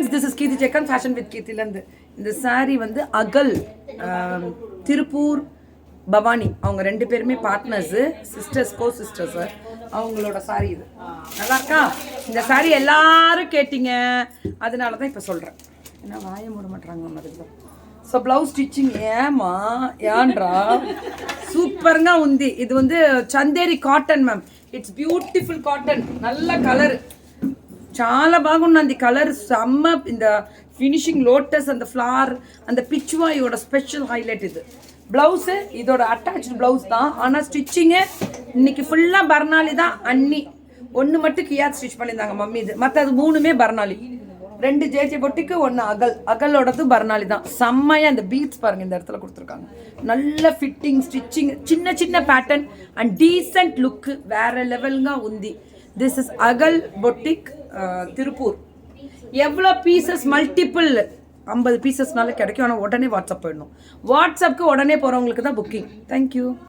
Friends this is Keerthi Jegan fashion with கீர்த்திலேருந்து இந்த சாரீ வந்து அகல் திருப்பூர் பவானி அவங்க ரெண்டு பேருமே பார்ட்னர்ஸு சிஸ்டர்ஸ் கோ சிஸ்டர்ஸு அவங்களோட சாரி இது. நல்லா இருக்கா? இந்த சாரி எல்லாரும் கேட்டீங்க. அதனால தான் இப்போ சொல்கிறேன் ஏன்னா வாய மூட மாட்டாங்க நம்ம அதுக்கு ஸோ ப்ளவுஸ் ஸ்டிச்சிங் ஏமா ஏன்றா சூப்பருங்க உந்தி. இது வந்து Chanderi cotton ma'am it's beautiful cotton நல்ல கலரு చాలా బాగున్నది కలర్ సమ్మ இந்த ஃபினிஷிங் லோட்டஸ் அந்த ஃப்ளார் அந்த பிச்சுவாயோட ஸ்பெஷல் ஹைலைட் இது ப்ளவுஸு இதோட அட்டாச்சு ப்ளவுஸ் தான் ஆனால் ஸ்டிச்சிங்கு இன்னைக்கு ஃபுல்லாக பர்னாலி தான் அன்னி ஒன்று மட்டும் கியாத் ஸ்டிச் பண்ணியிருந்தாங்க மம்மி இது மற்றது மூணுமே பர்னாலி ரெண்டு ஜேஜே பொட்டிக்கு ஒன்று அகல் அகலோடது பர்னாலி தான் செம்மையாக அந்த பீட்ஸ் பாருங்க இந்த இடத்துல கொடுத்துருக்காங்க நல்ல ஃபிட்டிங் ஸ்டிச்சிங் சின்ன சின்ன பேட்டர்ன் அண்ட் டீசென்ட் லுக்கு வேற லெவலுங்க உந்தி this is Agal boutique Tiruppur. எவ்வளோ பீசஸ் மல்டிபிள் ஐம்பது பீசஸ்னால கிடைக்கும். ஆனால் உடனே வாட்ஸ்அப் போயிடணும். வாட்ஸ்அப்க்கு உடனே போகிறவங்களுக்கு தான் புக்கிங் தேங்க்யூ